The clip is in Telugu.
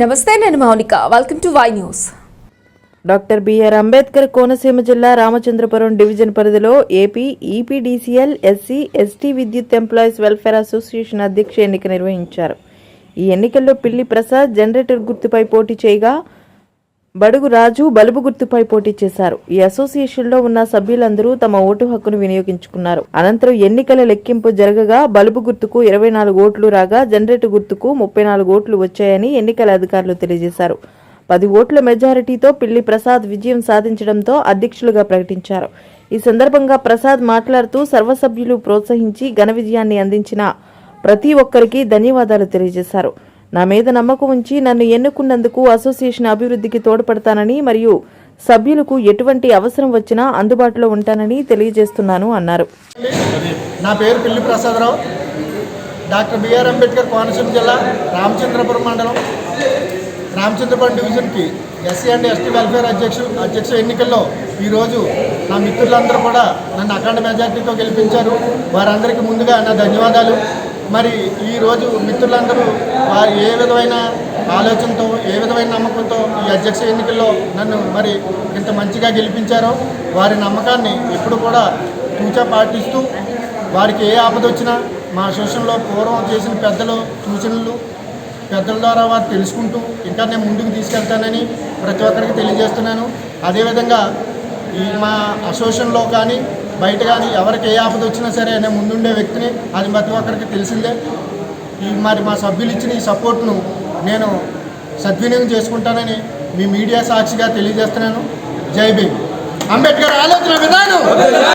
నమస్తే నేను Mounika. Welcome to Y news doctor B R Ambedkar Konaseema జిల్లా రామచంద్రపురం డివిజన్ పరిధిలో ఏపీ ఈపీడీసీఎల్ ఎస్సీ ఎస్టీ విద్యుత్ ఎంప్లాయీస్ వెల్ఫేర్ అసోసియేషన్ అధ్యక్ష ఎన్నిక నిర్వహించారు. ఈ ఎన్నికల్లో పిల్లి ప్రసాద్ జనరేటర్ గుర్తుపై పోటీ చేయగా బడుగు రాజు బలుబు గుర్తుపై పోటీ చేశారు. ఈ అసోసియేషన్లో ఉన్న సభ్యులందరూ తమ ఓటు హక్కును వినియోగించుకున్నారు. అనంతరం ఎన్నికల లెక్కింపు జరగగా బలుబు గుర్తుకు ఇరవై నాలుగు ఓట్లు రాగా జనరేటర్ గుర్తుకు ముప్పై నాలుగు ఓట్లు వచ్చాయని ఎన్నికల అధికారులు తెలియజేశారు. పది ఓట్ల మెజారిటీతో పిల్లి ప్రసాద్ విజయం సాధించడంతో అధ్యక్షులుగా ప్రకటించారు. ఈ సందర్భంగా ప్రసాద్ మాట్లాడుతూ సర్వసభ్యులు ప్రోత్సహించి ఘన విజయాన్ని అందించిన ప్రతి ఒక్కరికి ధన్యవాదాలు తెలియజేశారు. నా మీద నమ్మకం ఉంచి నన్ను ఎన్నుకున్నందుకు అసోసియేషన్ అభివృద్ధికి తోడ్పడతానని మరియు సభ్యులకు ఎటువంటి అవసరం వచ్చినా అందుబాటులో ఉంటానని తెలియజేస్తున్నాను అన్నారు. నా పేరు Pilli Prasadarao. Doctor B R Ambedkar Konaseema జిల్లా రామచంద్రపురం మండలం. రామచంద్రపురం డివిజన్కి ఎస్సీ అండ్ ఎస్టీ వెల్ఫేర్ అధ్యక్షు అధ్యక్ష ఎన్నికల్లో ఈరోజు నా మిత్రులందరూ కూడా నన్ను అఖండ మెజార్టీతో గెలిపించారు. వారందరికీ ముందుగా నా ధన్యవాదాలు. మరి ఈరోజు మిత్రులందరూ వారు ఏ విధమైన ఆలోచనతో ఏ విధమైన నమ్మకంతో ఈ అధ్యక్ష ఎన్నికల్లో నన్ను మరి ఇంత మంచిగా గెలిపించారో వారి నమ్మకాన్ని ఎప్పుడు కూడా తూచా పాటిస్తూ వారికి ఏ ఆపద వచ్చినా మా సూచనలో పూర్వం చేసిన పెద్దలు సూచనలు పెద్దల ద్వారా వారు తెలుసుకుంటూ ఇంకా నేను ముందుకు తీసుకెళ్తానని ప్రతి ఒక్కరికి తెలియజేస్తున్నాను. అదేవిధంగా ఈ మా అసోసియేషన్లో కానీ బయట కానీ ఎవరికి ఏ ఆపద వచ్చినా సరే నేను ముందుండే వ్యక్తిని అది ప్రతి ఒక్కరికి తెలిసిందే. ఈ మరి మా సభ్యులు ఇచ్చిన ఈ సపోర్ట్ను నేను సద్వినియోగం చేసుకుంటానని మీ మీడియా సాక్షిగా తెలియజేస్తున్నాను. జై భీమ్. అంబేద్కర్ ఆలోచన విధానం